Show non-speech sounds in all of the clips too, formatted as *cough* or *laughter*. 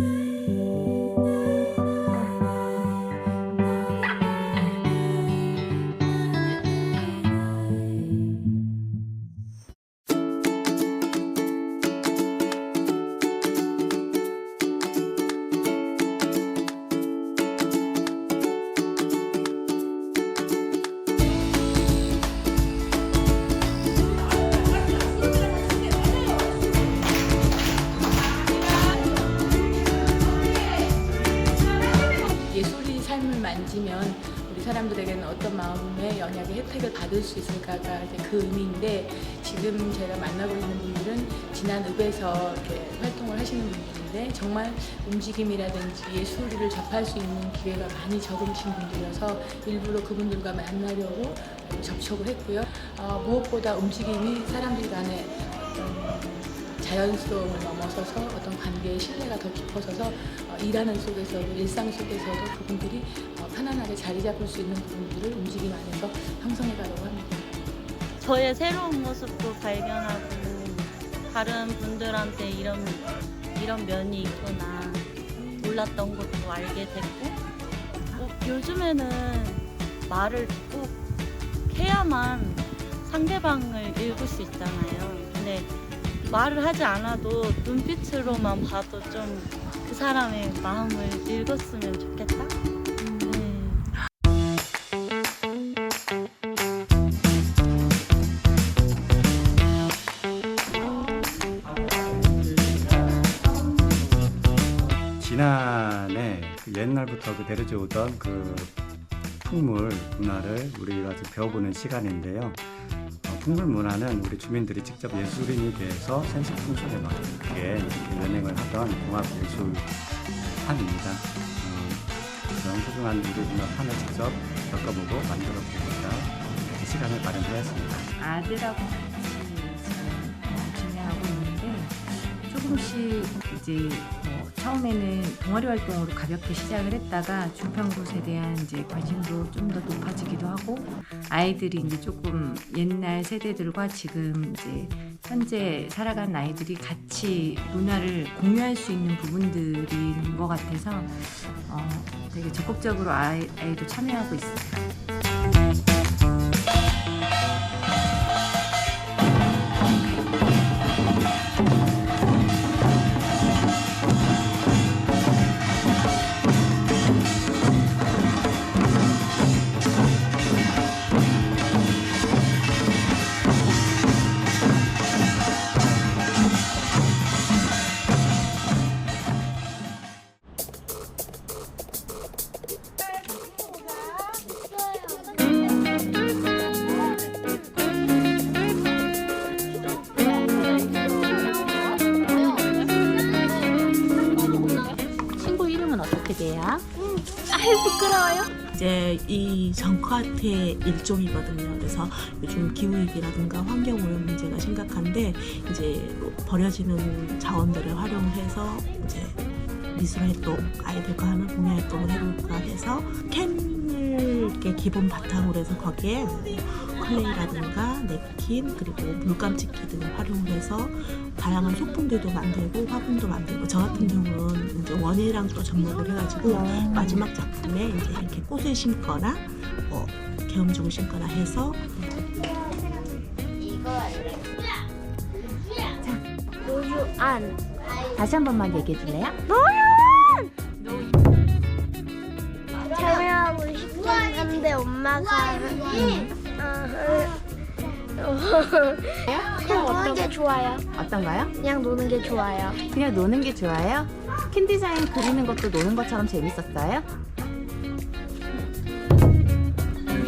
예 수 있을까가 이제 그 의미인데 지금 제가 만나고 있는 분들은 지난 읍에서 이렇게 활동을 하시는 분들인데 정말 움직임이라든지 예술을 접할 수 있는 기회가 많이 적으신 분들이어서 일부러 그분들과 만나려고 접촉을 했고요. 어, 무엇보다 움직임이 사람들 간에 어떤 자연스러움을 넘어서서 어떤 관계의 신뢰가 더 깊어져서 어, 일하는 속에서도 일상 속에서도 그분들이 어, 편안하게 자리 잡을 수 있는 부분들을 움직임 안에서 형성해 가려고 합니다. 저의 새로운 모습도 발견하고 다른 분들한테 이런 이런 면이 있구나 몰랐던 것도 알게 됐고 어, 요즘에는 말을 꼭 해야만 상대방을 읽을 수 있잖아요. 근데 말을 하지 않아도 눈빛으로만 봐도 좀 그 사람의 마음을 읽었으면 좋겠다. 네. 지난해 그 옛날부터 그 내려져 오던 그 풍물 문화를 우리가 좀 배워보는 시간인데요. 어, 풍물 문화는 우리 주민들이 직접 예술인이 돼서 sensi풍속에 맞게 이렇게 연행을 하던 종합 예술판입니다. 어, 그런 소중한 우리 문화판을 직접 겪어보고 만들어보고자 시간을 마련하였습니다. 아들하고 조금씩 이제 뭐 처음에는 동아리 활동으로 가볍게 시작을 했다가 중평굿에 대한 이제 관심도 좀 더 높아지기도 하고 아이들이 이제 조금 옛날 세대들과 지금 이제 현재 살아가는 아이들이 같이 문화를 공유할 수 있는 부분들인 것 같아서 어, 되게 적극적으로 아이, 아이도 참여하고 있어요. 어떻게 돼요? 이제 이 정화태 일종이거든요. 그래서 요즘 기후위기라든가 환경오염 문제가 심각한데 이제 버려지는 자원들을 활용해서 이제 미술 활동, 아이들과 하는 공예 활동을 해볼까 해서 캔을 기본 바탕으로 해서 거기에 클레이라든가 냅킨 그리고 물감찍기 등을 활용을 해서 다양한 소품들도 만들고 화분도 만들고 저 같은 경우는 이제 원예랑 또 접목을 해가지고 마지막 작품에 이제 이렇게 꽃을 심거나 뭐 개음종을 심거나 해서 노유안. 다시 한 번만 얘기해 줄래요? 참여하고 싶었는데 엄마가 어, 그냥 노는 게 좋아요. 어떤가요? 그냥 노는 게 좋아요. 그냥 노는 게 좋아요? 캔 디자인 그리는 것도 노는 것처럼 재밌었어요?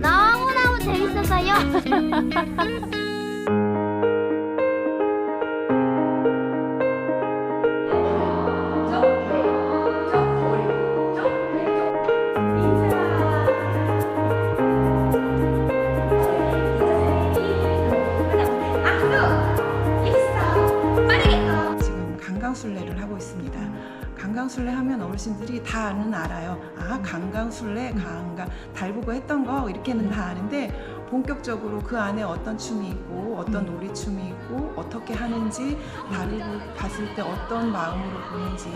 너무너무 재밌었어요. *laughs* 강강술래 하면 어르신들이 다는 알아요. 아 강강술래, 강강 달보고 했던 거 이렇게는 다 아는데 본격적으로 그 안에 어떤 춤이 있고 어떤 놀이춤이 있고 어떻게 하는지 다루고 봤을 때 어떤 마음으로 보는지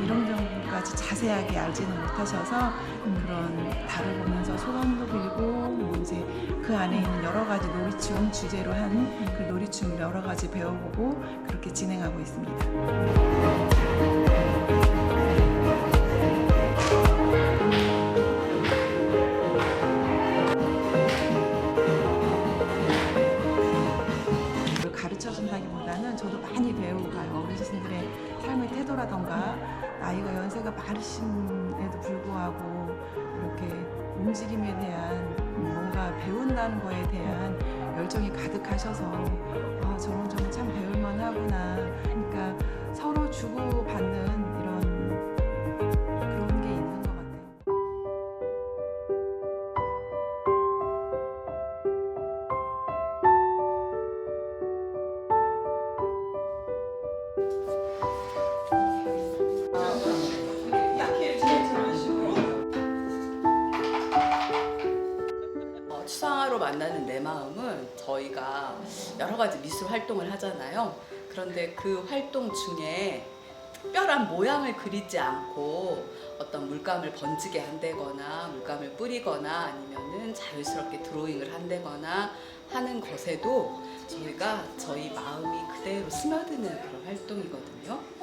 이런 점까지 자세하게 알지는 못하셔서 그런 다뤄보면서 소감도 빌고 뭐 이제 그 안에 있는 여러 가지 놀이춤 주제로 한 그 놀이춤을 여러 가지 배워보고 그렇게 진행하고 있습니다. 가르쳐 준다기보다는 저도 많이 배우고 가요. 어르신들의 삶의 태도라던가 나이가 연세가 많으심에도 불구하고 이렇게 움직임에 대한 뭔가 배운다는 거에 대한 열정이 가득하셔서 아, 저런 점은 참 배울만 하구나. 그러니까 서로 주고받는 저희가 여러 가지 미술 활동을 하잖아요. 그런데 그 활동 중에 특별한 모양을 그리지 않고 어떤 물감을 번지게 한다거나 물감을 뿌리거나 아니면은 자유스럽게 드로잉을 한다거나 하는 것에도 저희가 저희 마음이 그대로 스며드는 그런 활동이거든요.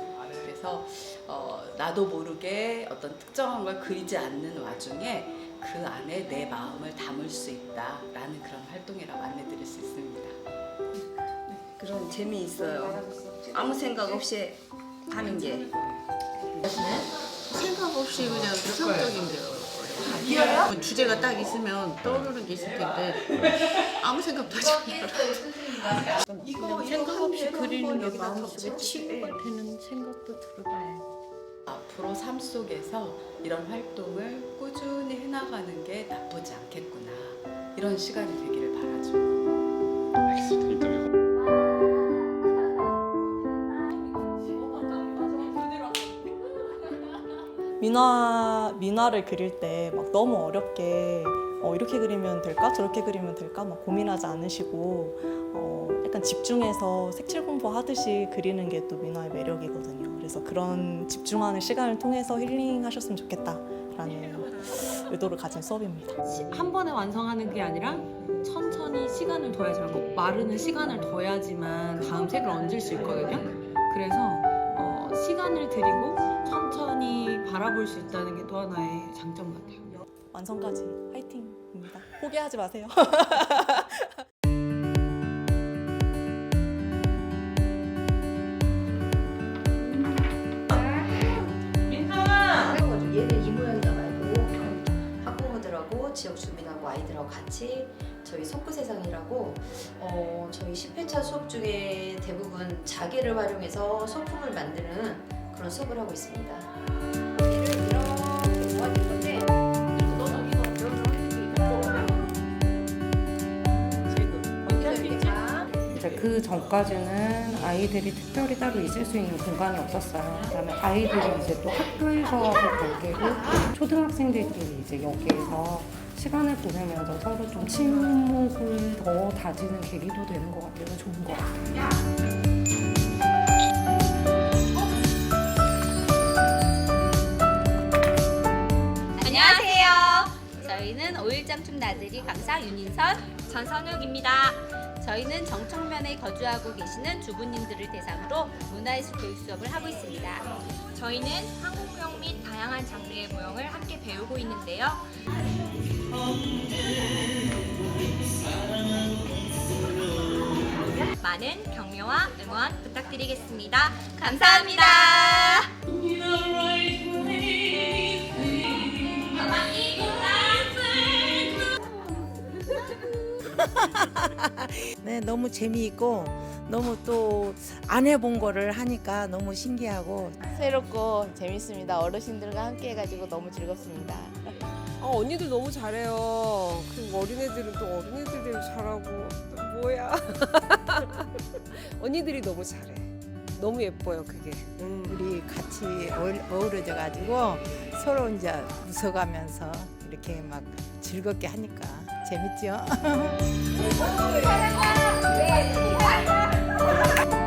그래서 어, 나도 모르게 어떤 특정한 걸 그리지 않는 와중에 그 안에 내 마음을 담을 수 있다라는 그런 활동이라고 안내드릴 수 있습니다. 그런 재미있어요. 아무 생각 없이 하는 게. 생각 없이 그냥 이상적인데요. 뭐 주제가 딱 있으면 떠오르는 게 있을 텐데. 아무 생각도 하지 않아요. 이거 생각 없이 그리는 게 마음속에 치유가 되는 생각도 들어봐요. 앞으로 삶 속에서 이런 활동을 꾸준히 해나가는 게 나쁘지 않겠구나. 이런 시간이 되기를 바라죠. 민화 민화를 그릴 때 막 너무 어렵게 어, 이렇게 그리면 될까 저렇게 그리면 될까 막 고민하지 않으시고 어, 약간 집중해서 색칠 공부하듯이 그리는 게 또 민화의 매력이거든요. 그래서 그런 집중하는 시간을 통해서 힐링하셨으면 좋겠다라는 의도를 가진 수업입니다. 한 번에 완성하는 게 아니라 천천히 시간을 둬야지만 꼭 마르는 시간을 둬야지만 다음 색을 얹을 수 있거든요. 그래서 어, 시간을 들이고 천천히 바라볼 수 있다는 게 또 하나의 장점 같아요. 완성까지 화이팅입니다. 포기하지 마세요. 얘는 이 모양이다 말고 학부모들하고 지역 주민하고 아이들하고 같이 저희 소프세상이라고 어, 저희 10회차 수업 중에 대부분 자개를 활용해서 소품을 만드는 그런 수업을 하고 있습니다. 그 전까지는 아이들이 특별히 따로 있을 수 있는 공간이 없었어요. 그다음에 아이들이 이제 또 학교에서 관계고 초등학생들끼리 이제 여기에서 시간을 보내면서 서로 좀 친목을 더 다지는 계기도 되는 것 같아서 좋은 것 같아요. 안녕하세요. 저희는 오일장춤 나들이 강사 윤인선, 전선욱입니다. 저희는 정청면에 거주하고 계시는 주부님들을 대상으로 문화예술 교육 수업을 하고 있습니다. 저희는 한국 무용 및 다양한 장르의 무용을 함께 배우고 있는데요. 많은 격려와 응원 부탁드리겠습니다. 감사합니다. *laughs* 네, 너무 재미있고 너무 또 안 해본 거를 하니까 너무 신기하고 새롭고 재밌습니다. 어르신들과 함께 해가지고 너무 즐겁습니다. 아, 언니들 너무 잘해요. 그리고 어린애들은 또 어린애들이 잘하고 또 뭐야? *laughs* 언니들이 너무 잘해. 너무 예뻐요 그게. 우리 같이 어우러져 가지고 서로 이제 웃어가면서 이렇게 막 즐겁게 하니까 재밌죠. *laughs*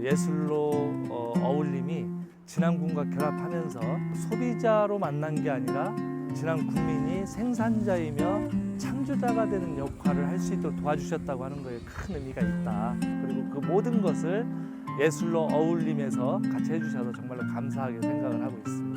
예술로 어, 어울림이 진안군과 결합하면서 소비자로 만난 게 아니라 진안 국민이 생산자이며 창조자가 되는 역할을 할 수 있도록 도와주셨다고 하는 거에 큰 의미가 있다. 그리고 그 모든 것을 예술로 어울림해서 같이 해주셔서 정말로 감사하게 생각을 하고 있습니다.